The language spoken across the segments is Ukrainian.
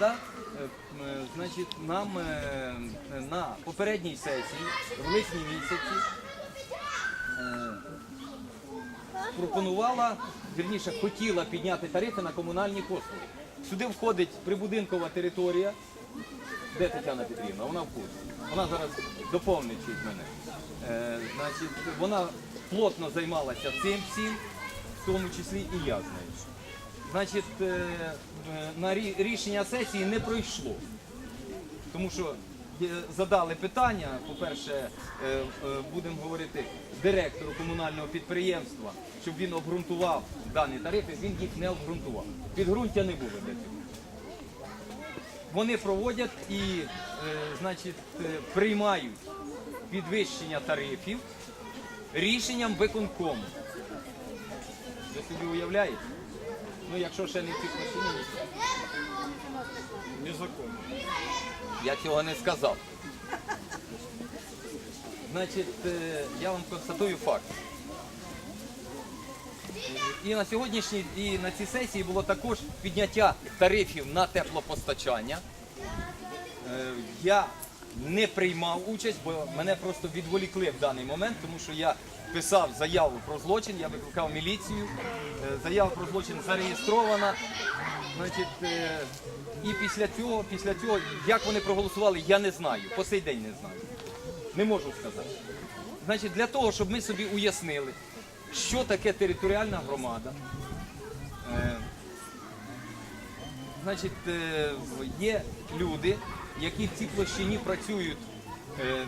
Рада е, значить, нам е, на попередній сесії в липні місяці е, пропонувала, вірніше, хотіла підняти тарифи на комунальні послуги. Сюди входить прибудинкова територія. Де Тетяна Петрівна? Вона в курсі. Вона зараз доповнить мене. Е, значить, вона плотно займалася цим всім, в тому числі і я з нею. Значить, е, е, на рішення сесії не пройшло. Тому що е, задали питання, по-перше, будемо говорити директору комунального підприємства, щоб він обґрунтував дані тарифи, він їх не обґрунтував. Підґрунтя не було для цього. Вони проводять і значить, приймають підвищення тарифів рішенням виконкому. Ви собі уявляєте? Ну, якщо ще не цій. Незаконно. Я цього не сказав. Значить, е, я вам констатую факт. І на сьогоднішній, і на цій сесії було також підняття тарифів на теплопостачання. Е, Я не приймав участь, бо мене просто відволікли в даний момент, тому що я писав заяву про злочин, я викликав міліцію. Е, Заява про злочин зареєстрована. Значить, е, і після цього, після цього, як вони проголосували, я не знаю. По сей день не знаю. Не можу сказати. Значить, для того, щоб ми собі уяснили, що таке територіальна громада. е, Значить, є люди, які в цій площині працюють е,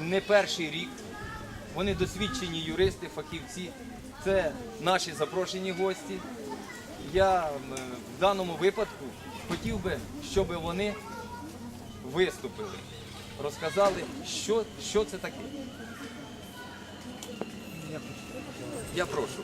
не перший рік. Вони досвідчені юристи, фахівці. Це наші запрошені гості. Я в даному випадку хотів би, щоб вони виступили, розказали, що, що це таке. Я прошу.